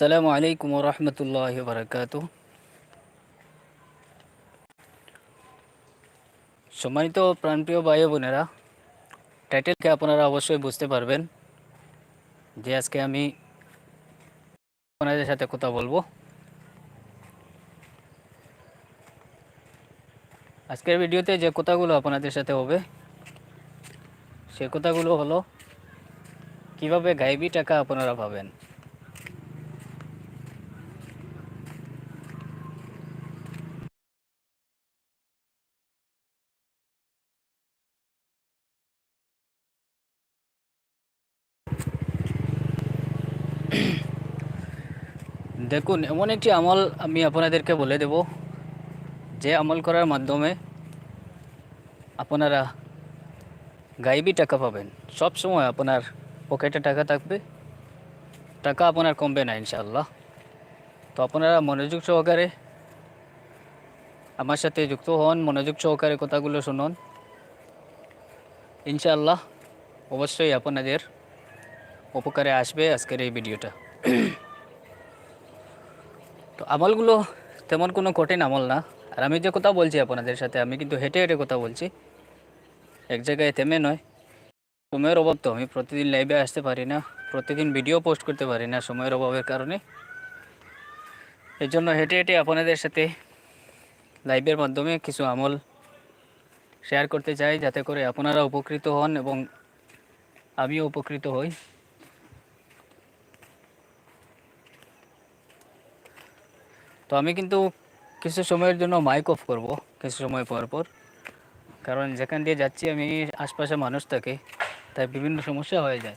আসসালামু আলাইকুম রহমতুল্লাহ বারকাত সম্মানিত প্রাণপ্রিয় ভাই বোনেরা টাইটেলকে আপনারা অবশ্যই বুঝতে পারবেন যে আজকে আমি আপনাদের সাথে কথা বলব। আজকের ভিডিওতে যে কথাগুলো আপনাদের সাথে হবে, সে কথাগুলো হলো, কীভাবে গাইবি টাকা আপনারা পাবেন দেখুন, এমন একটি আমল আমি আপনাদেরকে বলে দেব, যে আমল করার মাধ্যমে আপনারা গাইবি টাকা পাবেন। সব সময় আপনার পকেটে টাকা থাকবে, টাকা আপনার কমবে না ইনশাল্লাহ তো আপনারা মনোযোগ সহকারে আমার সাথে যুক্ত হন, মনোযোগ সহকারে কথাগুলো শুনুন। ইনশাআল্লাহ, অবশ্যই আপনাদের উপকারে আসবে আজকের এই ভিডিওটা। তো আমলগুলো তেমন কোনো কঠিন আমল না। আর আমি যে কথা বলছি আপনাদের সাথে, আমি কিন্তু হেঁটে হেঁটে কথা বলছি। এক জায়গায় থেমে নয়। সময়ের অভাব তো, আমি প্রতিদিন লাইভে আসতে পারি না, প্রতিদিন ভিডিও পোস্ট করতে পারি না সময়ের অভাবের কারণে। এই জন্য হেঁটে হেঁটে আপনাদের সাথে লাইভের মাধ্যমে কিছু আমল শেয়ার করতে চাই, যাতে করে আপনারা উপকৃত হন এবং আমিও উপকৃত হই। তো আমি কিন্তু কিছু সময়ের জন্য মাইক অফ করব, কিছু সময় পর পর। কারণ যেখান দিয়ে যাচ্ছি আমি আশপাশে মানুষ থাকে, তাই বিভিন্ন সমস্যা হয়ে যায়।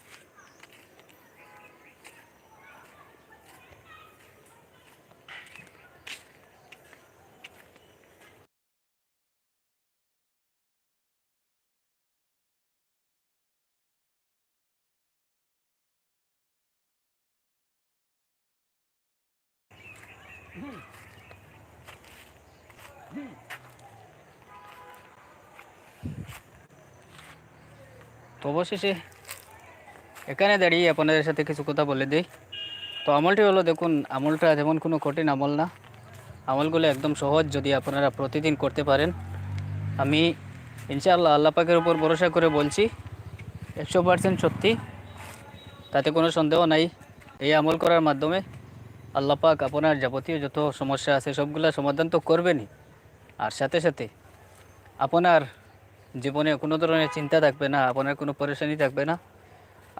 তো অবশেষে এখানে দাঁড়িয়ে আপনাদের সাথে কিছু কথা বলে দিই। তো আমলটি হলো দেখুন, আমলটা যেমন কোনো কঠিন আমল না। আমলগুলো একদম সহজ যদি আপনারা প্রতিদিন করতে পারেন। আমি ইনশাআল্লাহ আল্লাহ পাকের উপর ভরসা করে বলছি, একশো পার্সেন্ট সত্যি। তাতে কোনো সন্দেহ নাই, এই আমল করার মাধ্যমে আল্লাহ পাক আপনার যাবতীয় যত সমস্যা আছে সবগুলো সমাধান তো করবেনই। আর সাথে সাথে আপনার জীবনে কোনো ধরনের চিন্তা থাকবে না, আপনার কোনো পরেশানি থাকবে না।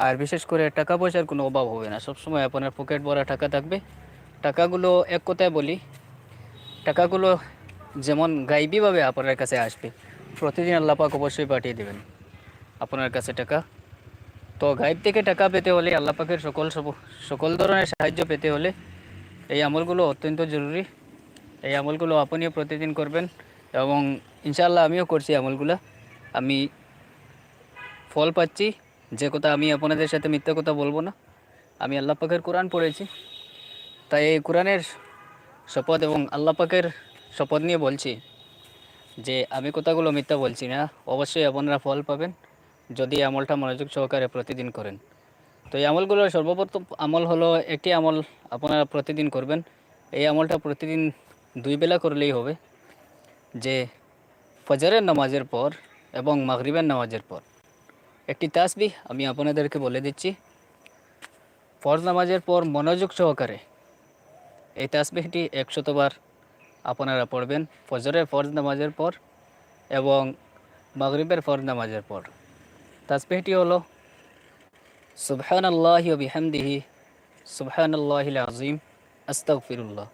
আর বিশেষ করে টাকা পয়সার কোনো অভাব হবে না। সবসময় আপনার পকেট ভরা টাকা থাকবে। টাকাগুলো এক কথায় বলি, টাকাগুলো যেমন গাইবিভাবে আপনার কাছে আসবে, প্রতিদিন আল্লাহ পাক অবশ্যই পাঠিয়ে দেবেন আপনার কাছে টাকা। তো গাইব থেকে টাকা পেতে হলে, আল্লাহ পাকের সকল সকল ধরনের সাহায্য পেতে হলে এই আমলগুলো অত্যন্ত জরুরি। এই আমলগুলো আপনিও প্রতিদিন করবেন এবং ইনশাআল্লাহ আমিও করছি আমলগুলো। আমি ফল পাচ্ছি, যে কথা আমি আপনাদের সাথে মিথ্যা কথা বলব না। আমি আল্লাহ পাকের কোরআন পড়েছি। তাই এই কোরআনের শপথ এবং আল্লাহ পাকের শপথ নিয়ে বলছি যে, আমি কথাগুলো মিথ্যা বলছি না। অবশ্যই আপনারা ফল পাবেন, যদি আমলটা মনোযোগ সহকারে প্রতিদিন করেন। তো এই আমলগুলোর সর্বপ্রথম আমল হলো, একটি আমল আপনারা প্রতিদিন করবেন। এই আমলটা প্রতিদিন দুই বেলা করলেই হবে। যে ফজরের নামাজের পর এবং মাগরিবের নামাজের পর। একটি তাসবিহ আমি আপনাদেরকে বলে দিচ্ছি। ফরজ নামাজের পর মনোযোগ সহকারে এই তাসবিহটি একশতবার আপনারা পড়বেন ফজরের ফরজ নামাজের পর এবং মাগরিবের ফরজ নামাজের পর। তাসবিহটি হলো সুবহান আল্লাহ বিহামদিহি সুবহান আল্লাহ আজিম আস্তগফিরুল্লাহ।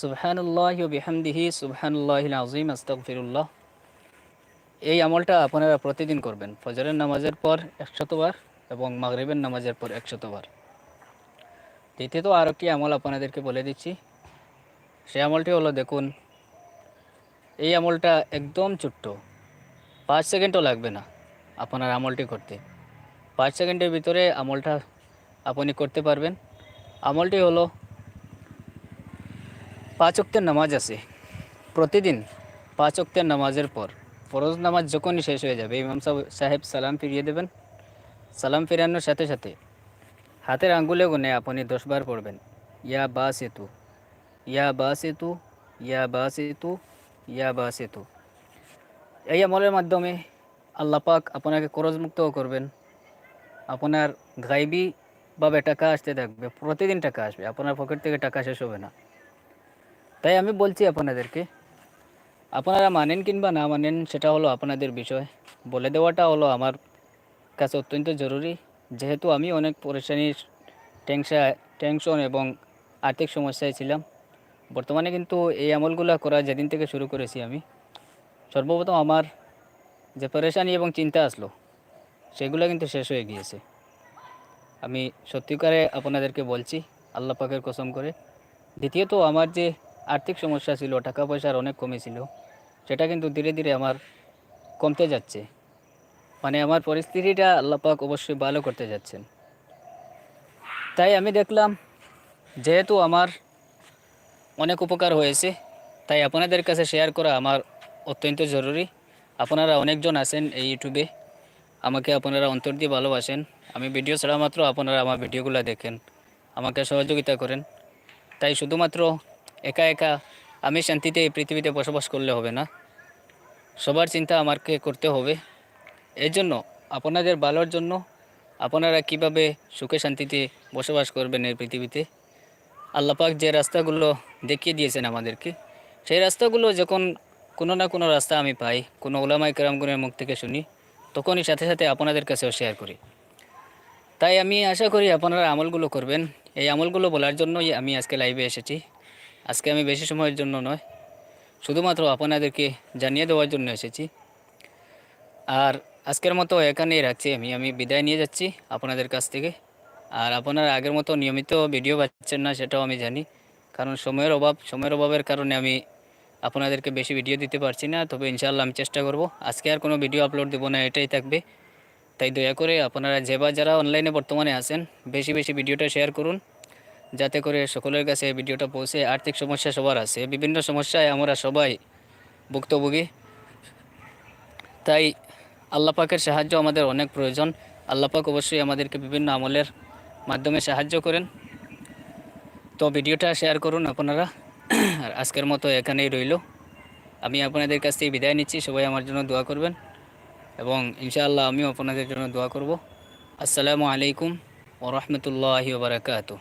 সুবহান আল্লাহ বিহামদিহি সুবহান আল্লাহ আজিম আস্তগফিরুল্লাহ। এই আমলটা আপনারা প্রতিদিন করবেন। ফজরের নামাজের পর একশতবার এবং মাগরিবের নামাজের পর একশতবার। দ্বিতীয়ত আর একটি আমল আপনাদেরকে বলে দিচ্ছি। সেই আমলটি হলো দেখুন, এই আমলটা একদম ছোট্ট। পাঁচ সেকেন্ডও লাগবে না আপনার আমলটি করতে। পাঁচ সেকেন্ডের ভিতরে আমলটা আপনি করতে পারবেন। আমলটি হলো, পাঁচ অক্তের নামাজ আছে। প্রতিদিন পাঁচ অক্তের নামাজের পর ফরজ নামাজ যখনই শেষ হয়ে যাবে, ইমাম সাহেব- সালাম ফিরিয়ে দেবেন। সালাম ফিরানোর সাথে সাথে হাতের আঙ্গুলে গুনে আপনি দশবার পড়বেন। ইয়া বা সেতু ইয়া বা সেতু ইয়া বা সেতু ইয়া বা সেতু এই আমলের মাধ্যমে আল্লাহ পাক আপনাকে করজমুক্তও করবেন। আপনার গাইবি ভাবে টাকা আসতে থাকবে, প্রতিদিন টাকা আসবে, আপনার পকেট থেকে টাকা শেষ হবে না। তাই আমি বলছি আপনাদেরকে আপনারা মানেন কিংবা না মানেন, সেটা হলো আপনাদের বিষয়। বলে দেওয়াটা হলো আমার কাছে অত্যন্ত জরুরি। যেহেতু আমি অনেক পরেশানির টেনশা টেনশন এবং আর্থিক সমস্যায় ছিলাম। বর্তমানে কিন্তু এই আমলগুলো করা যেদিন থেকে শুরু করেছি আমি। সর্বপ্রথম আমার যে পরেশানি এবং চিন্তা আসলো, সেগুলো কিন্তু শেষ হয়ে গিয়েছে। আমি সত্যিকারে আপনাদেরকে বলছি, আল্লাহ পাকের কসম করে। দ্বিতীয়ত, আমার যে আর্থিক সমস্যা ছিল, টাকা পয়সার অনেক কমেছিল সেটা কিন্তু ধীরে ধীরে আমার কমতে যাচ্ছে। মানে আমার পরিস্থিতিটা আল্লাহ পাক অবশ্যই ভালো করতে যাচ্ছেন। তাই আমি দেখলাম, যেহেতু আমার অনেক উপকার হয়েছে, তাই আপনাদের কাছে শেয়ার করা আমার অত্যন্ত জরুরি। আপনারা অনেকজন আছেন এই ইউটিউবে, আমাকে আপনারা অন্তর দিয়ে ভালোবাসেন। আমি ভিডিও ছাড়া মাত্র আপনারা আমার ভিডিওগুলো দেখেন, আমাকে সহযোগিতা করেন। তাই শুধুমাত্র একা একা আমি শান্তিতে এই পৃথিবীতে বসবাস করলে হবে না। সবার চিন্তা আমাকে করতে হবে। এর জন্য আপনাদের ভালোর জন্য আপনারা কীভাবে সুখে শান্তিতে বসবাস করবেন এই পৃথিবীতে? আল্লাপাক যে রাস্তাগুলো দেখিয়ে দিয়েছেন আমাদেরকে, সেই রাস্তাগুলো যখন কোনো না কোনো রাস্তা আমি পাই, কোনো ওলামাই কেরামগুনের মুখ থেকে শুনি, তখনই সাথে সাথে আপনাদের কাছেও শেয়ার করি। তাই আমি আশা করি আপনারা আমলগুলো করবেন। এই আমলগুলো বলার জন্যই আমি আজকে লাইভে এসেছি। আজকে আমি বেশি সময়ের জন্য নয়, শুধুমাত্র আপনাদেরকে জানিয়ে দেওয়ার জন্য এসেছি। আর আজকের মতো এখানেই রাখছি আমি আমি বিদায় নিয়ে যাচ্ছি আপনাদের কাছ থেকে। আর আপনারা আগের মতো নিয়মিত ভিডিও পাচ্ছেন না, সেটাও আমি জানি। কারণ সময়ের অভাব, সময়ের অভাবের কারণে আমি আপনাদেরকে বেশি ভিডিও দিতে পারছি না। তবে ইনশাআল্লাহ আমি চেষ্টা করব। আজকে আর কোনো ভিডিও আপলোড দেবো না, এটাই থাকবে। তাই দয়া করে আপনারা যে বা যারা অনলাইনে বর্তমানে আছেন, বেশি বেশি ভিডিওটা শেয়ার করুন। যাতে করে সকলের কাছে ভিডিওটা পৌঁছে, আর্থিক সমস্যা সবার আছে, বিভিন্ন সমস্যায় আমরা সবাই ভুক্তভোগী। তাই আল্লাহ পাকের সাহায্য আমাদের অনেক প্রয়োজন। আল্লাহ পাক অবশ্যই আমাদেরকে বিভিন্ন আমলের মাধ্যমে সাহায্য করেন। তো ভিডিওটা শেয়ার করুন আপনারা। আর আজকের মতো এখানেই রইল। আমি আপনাদের কাছ থেকে বিদায় নিচ্ছি। সবাই আমার জন্য দোয়া করবেন এবং ইনশাআল্লাহ আমিও আপনাদের জন্য দোয়া করব। আসসালামু আলাইকুম ওরহমতুল্লাহি বারাকাতু